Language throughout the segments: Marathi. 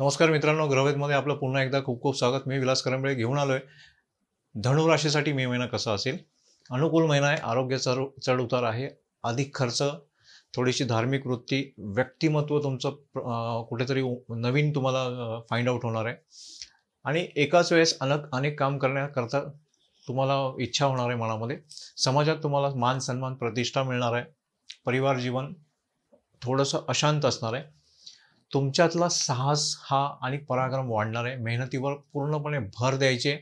नमस्कार मित्रांनो ग्रहवेदमध्ये आपलं पुन्हा एकदा खूप खूप स्वागत. मी विलास करंबळे घेऊन आलोय. धनु राशीसाठी मे महिना कसा असेल? अनुकूल महिना आहे आरोग्य चढ चढउतार आहे अधिक खर्च थोडीशी धार्मिक वृत्ती व्यक्तिमत्व तुमचं कुठेतरी नवीन तुम्हाला फाइंड आउट होणार आहे. आणि एकाच वेळेस अनेक अनेक काम करण्याकरता तुम्हाला इच्छा होणार आहे मनामध्ये. समाजात तुम्हाला मान सन्मान प्रतिष्ठा मिळणार आहे. परिवार जीवन थोडंसं अशांत असणार आहे. तुमच्यातला साहस हा आणि पराक्रम वाढणार आहे मेहनतीवर पूर्णपणे भर द्यायचे.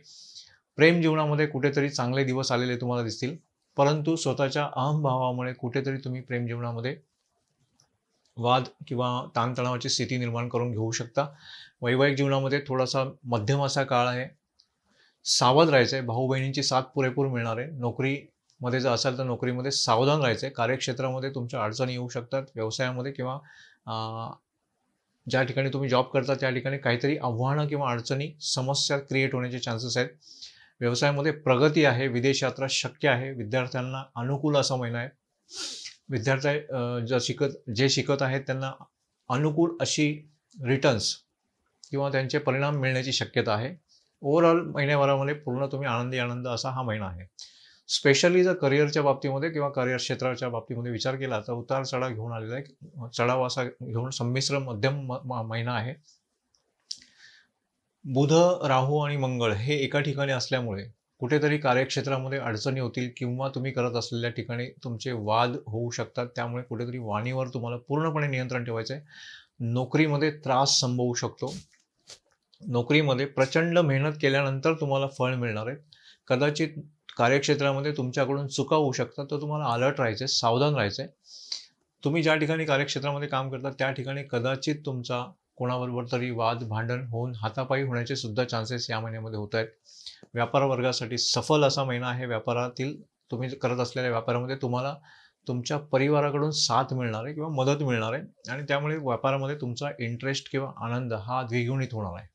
प्रेम जीवनामध्ये कुठेतरी चांगले दिवस आलेले तुम्हाला दिसतील. परंतु स्वतःच्या अहमभावामुळे कुठेतरी तुम्ही प्रेम जीवनामध्ये वाद किंवा ताणतणावाची स्थिती निर्माण करून घेऊ शकता. वैवाहिक जीवनामध्ये थोडासा मध्यम असा काळ आहे. सावध राहायचं आहे भाऊ बहिणींची साथ पुरेपूर मिळणार. आहे नोकरीमध्ये जर असाल तर नोकरीमध्ये सावधान राहायचं आहे कार्यक्षेत्रामध्ये तुमच्या अडचणी येऊ शकतात. व्यवसायामध्ये किंवा ज्या ठिकाणी तुम्ही जॉब करता त्या ठिकाणी काहीतरी आव्हानं किंवा अडचणी समस्या क्रिएट होण्याचे चान्सेस आहेत. व्यवसायामध्ये प्रगती आहे विदेश यात्रा शक्य आहे विद्यार्थ्यांना अनुकूल असा महिना आहे. विद्यार्थी अं, शिकत जे शिकत आहेत त्यांना अनुकूल अशी रिटर्न्स किंवा त्यांचे परिणाम मिळण्याची शक्यता आहे. ओव्हरऑल महिन्याभरामध्ये पूर्ण तुम्ही आनंदी आनंद असा हा महिना आहे. स्पेशली जर करिअरच्या बाबतीमध्ये किंवा करिअर क्षेत्राच्या बाबतीमध्ये विचार केला तर उतार चढाव घेऊन आलेला आहे चढाव असा घेऊन संमिश्र मध्यम म- महिना आहे. बुध राहू आणि मंगळ हे एका ठिकाणी असल्यामुळे कुठेतरी कार्यक्षेत्रामध्ये अडचणी होतील किंवा तुम्ही करत असलेल्या ठिकाणी तुमचे वाद होऊ शकतात. त्यामुळे कुठेतरी वाणीवर तुम्हाला पूर्णपणे नियंत्रण ठेवायचं आहे. नोकरीमध्ये त्रास संभवू शकतो. नोकरीमध्ये प्रचंड मेहनत केल्यानंतर तुम्हाला फळ मिळणार आहे. कदाचित कार्यक्षेत्रामध्ये तुमच्याकडून चुका होऊ शकतात तर तुम्हाला अलर्ट राहायचं आहे सावधान राहायचं आहे तुम्ही ज्या ठिकाणी कार्यक्षेत्रामध्ये काम करता त्या ठिकाणी कदाचित तुमचा कोणाबरोबर तरी वाद भांडण होऊन हातापायी होण्याचे सुद्धा चान्सेस या महिन्यामध्ये होत आहेत. व्यापार वर्गासाठी सफल असा महिना आहे. व्यापारातील तुम्ही करत असलेल्या व्यापारामध्ये तुम्हाला तुमच्या परिवाराकडून साथ मिळणार आहे किंवा मदत मिळणार आहे आणि त्यामुळे व्यापारामध्ये तुमचा इंटरेस्ट किंवा आनंद हा द्विगुणित होणार आहे.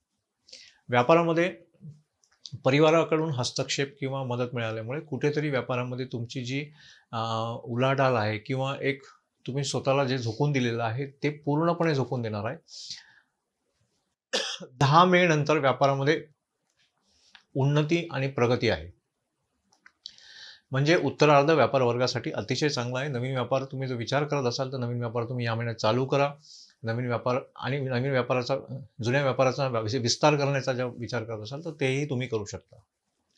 व्यापारामध्ये परिवाराकडून हस्तक्षेप किंवा मदत मिळाल्यामुळे कुठेतरी व्यापारामध्ये तुमची जी उलाढाल आहे किंवा एक तुम्ही स्वतःला जे झोकून दिलेलं आहे ते पूर्णपणे झोकून देणार आहे. दहा मे नंतर व्यापारामध्ये उन्नती आणि प्रगती आहे. म्हणजे उत्तरार्ध व्यापार वर्गासाठी अतिशय चांगला आहे. नवीन व्यापार तुम्ही जर विचार करत असाल तर नवीन व्यापार तुम्ही या महिन्यात चालू करा. नवीन व्यापार आणि नवीन व्यापाराचा जुन्या व्यापाराचा विस्तार करण्याचा जर विचार करत असाल तर तेही तुम्ही करू शकता.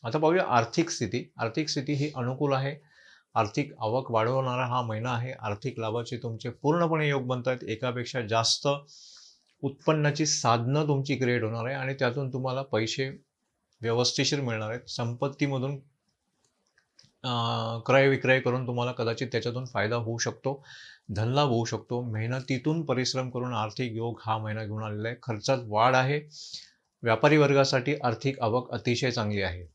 आता पाहूया आर्थिक स्थिती. आर्थिक स्थिती ही अनुकूल आहे. आर्थिक आवक वाढवणारा हा महिना आहे. आर्थिक लाभाचे तुमचे पूर्णपणे योग बनत आहेत एकापेक्षा जास्त उत्पन्नाची साधनं तुमची क्रिएट होणार आहे आणि त्यातून तुम्हाला पैसे व्यवस्थेशीर मिळणार आहेत. संपत्तीमधून क्रय विक्रय करून तुम्हाला कदाचित त्याच्यातून फायदा होऊ शकतो धनलाभ होऊ शकतो. मेहनतीतून परिश्रम करून आर्थिक योग हा महिना घेऊन आलेला आहे. खर्चात वाढ आहे. व्यापारी वर्गासाठी आर्थिक आवक अतिशय चांगली आहे.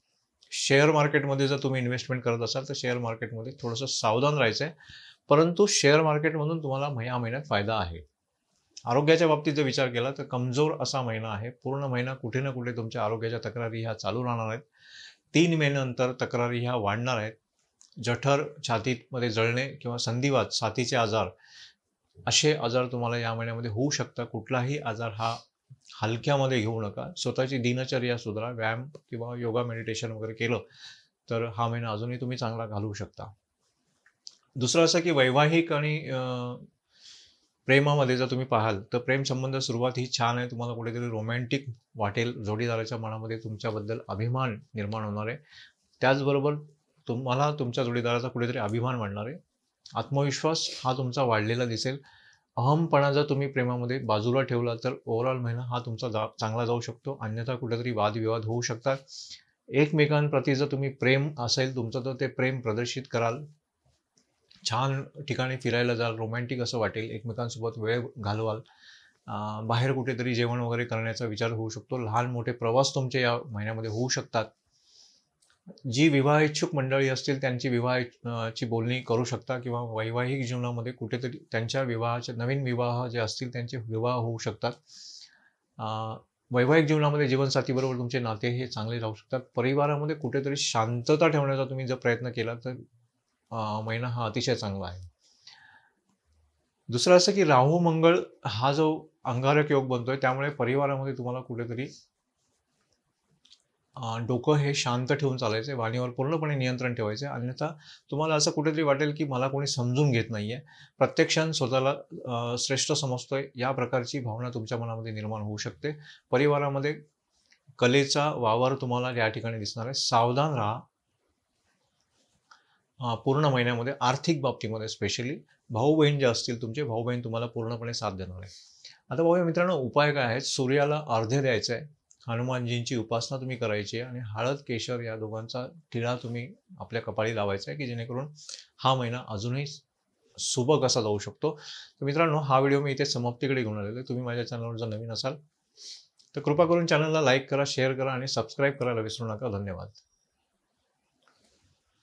शेअर मार्केटमध्ये जर तुम्ही इन्व्हेस्टमेंट करत असाल तर शेअर मार्केटमध्ये थोडंसं सावधान राहायचं आहे. परंतु शेअर मार्केटमधून तुम्हाला या महिन्यात फायदा आहे. आरोग्याच्या बाबतीत जर विचार केला तर कमजोर असा महिना आहे. पूर्ण महिना कुठे ना कुठे तुमच्या आरोग्याच्या तक्रारी ह्या चालू राहणार आहेत. तीन महिन्यानंतर तक्रारी ह्या वाढणार आहेत. जठर छातीमध्ये जळणे किंवा संधिवात छातीचे आजार असे आजार तुम्हाला या महिन्यामध्ये होऊ शकतात. कुठलाही आजार हा हलक्यामध्ये घेऊ नका. स्वतःची दिनचर्या सुधारा व्यायाम किंवा योगा मेडिटेशन वगैरे केलं तर हा महिना अजूनही तुम्ही चांगला घालवू शकता. दुसरं असं की वैवाहिक आणि प्रेमामध्ये जर तुम्ही पाहाल तर प्रेम संबंध सुरुवात ही छान आहे. तुम्हाला कुठेतरी रोमॅन्टिक वाटेल जोडीदाराच्या मनामध्ये तुमच्याबद्दल अभिमान निर्माण होणार आहे. त्याचबरोबर तुम्हाला तुमच्या जोडीदाराचा कुठेतरी अभिमान वाढणार आहे. आत्मविश्वास हा तुमचा वाढलेला दिसेल. अहमपणा जर तुम्ही प्रेमामध्ये बाजूला ठेवला तर ओव्हरऑल महिना हा तुमचा जा चांगला जाऊ शकतो. अन्यथा कुठेतरी वादविवाद होऊ शकतात. एकमेकांप्रती जर तुम्ही प्रेम असेल तुमचं तर ते प्रेम प्रदर्शित कराल. छान ठिकाणी फिरायला जाल रोमॅन्टिक असं वाटेल एकमेकांसोबत वेळ घालवाल. बाहेर कुठेतरी जेवण वगैरे करण्याचा विचार होऊ शकतो. लहान मोठे प्रवास तुमचे या महिन्यामध्ये होऊ शकतात. जी विवाह इच्छुक मंडळी असतील त्यांची विवाह ची बोलणी करू शकता किंवा वैवाहिक जीवनामध्ये कुठेतरी त्यांच्या विवाहाचे नवीन विवाह जे असतील त्यांचे विवाह होऊ शकतात. वैवाहिक जीवनामध्ये जीवनसाथीबरोबर तुमचे नाते हे चांगले राहू शकतात. परिवारामध्ये कुठेतरी शांतता ठेवण्याचा तुम्ही जर प्रयत्न केला तर महिना हा अतिशय चांगला आहे. दुसरं असं की राहू मंगळ हा जो अंगारक योग बनतोय त्यामुळे परिवारामध्ये तुम्हाला कुठेतरी डोकं हे शांत ठेवून चालायचं वाणीवर पूर्णपणे नियंत्रण ठेवायचं अन्यथा तुम्हाला असं कुठेतरी वाटेल की मला कोणी समजून घेत नाही आहे स्वतःला श्रेष्ठ समजतोय. या प्रकारची भावना तुमच्या मनामध्ये निर्माण होऊ शकते. परिवारामध्ये कलेचा वावर तुम्हाला या ठिकाणी दिसणार आहे. सावधान राहा. पूर्ण महिन्यामध्ये आर्थिक बाबतीमध्ये स्पेशली भाऊ बहीण जे असतील तुमचे भाऊ बहीण तुम्हाला पूर्णपणे साथ देणार आहे. आता बघूया मित्रांनो उपाय काय आहेत? सूर्याला अर्धे द्यायचं आहे हनुमानजींची उपासना तुम्ही करायची आहे आणि हळद केशर या दोघांचा टिळा तुम्ही आपल्या कपाळी लावायचा आहे की जेणेकरून हा महिना अजूनही सुबक असा जाऊ शकतो? तर मित्रांनो हा व्हिडिओ मी इथे समाप्तीकडे घेऊन आलेलो आहे. तुम्ही माझ्या चॅनलवर जर नवीन असाल तर कृपा करून चॅनलला लाईक करा शेअर करा आणि सबस्क्राईब करायला विसरू नका. धन्यवाद.